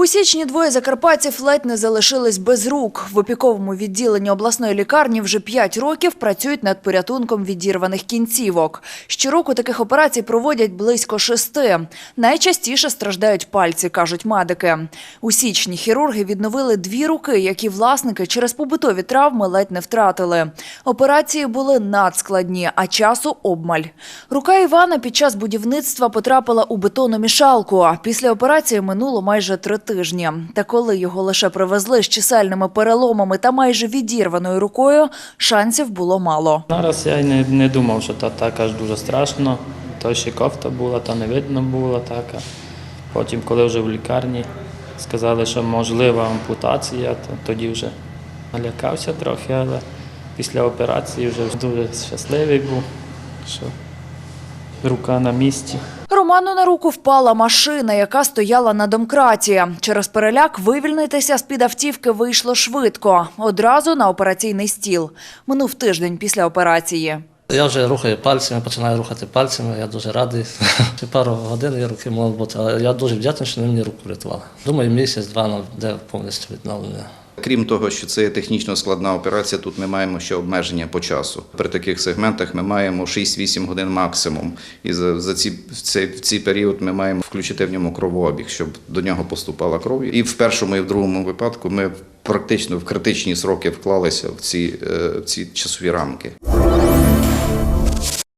У січні двоє закарпатців ледь не залишились без рук. В опіковому відділенні обласної лікарні вже 5 років працюють над порятунком відірваних кінцівок. Щороку таких операцій проводять близько шести. Найчастіше страждають пальці, кажуть медики. У січні хірурги відновили дві руки, які власники через побутові травми ледь не втратили. Операції були надскладні, а часу обмаль. Рука Івана під час будівництва потрапила у бетономішалку. Після операції минуло майже три тижні. Та коли його лише привезли з чисельними переломами та майже відірваною рукою, шансів було мало. Зараз я не, не думав, що то так аж дуже страшно. То ще кофта була, то не видно було так. А Потім, коли вже в лікарні сказали, що можлива ампутація, то тоді вже налякався трохи, але після операції вже дуже щасливий був, що рука на місці. Роману на руку впала машина, яка стояла на домкраті. Через переляк вивільнитися з-під автівки вийшло швидко. Одразу на операційний стіл. Минув тиждень після операції. Я вже рухаю пальцями, починаю рухати пальцями, я дуже радий. Ще пару годин і руки можуть бути, але я дуже вдячний, що вони мені руку врятували. Думаю, місяць-два ну, де повністю відновлення. Крім того, що це технічно складна операція, тут ми маємо ще обмеження по часу. При таких сегментах ми маємо 6-8 годин максимум. І за, за ці, в, цей, в цей період ми маємо включити в ньому кровообіг, щоб до нього поступала кров. І в першому і в другому випадку ми практично в критичні сроки вклалися в ці, е, в ці часові рамки.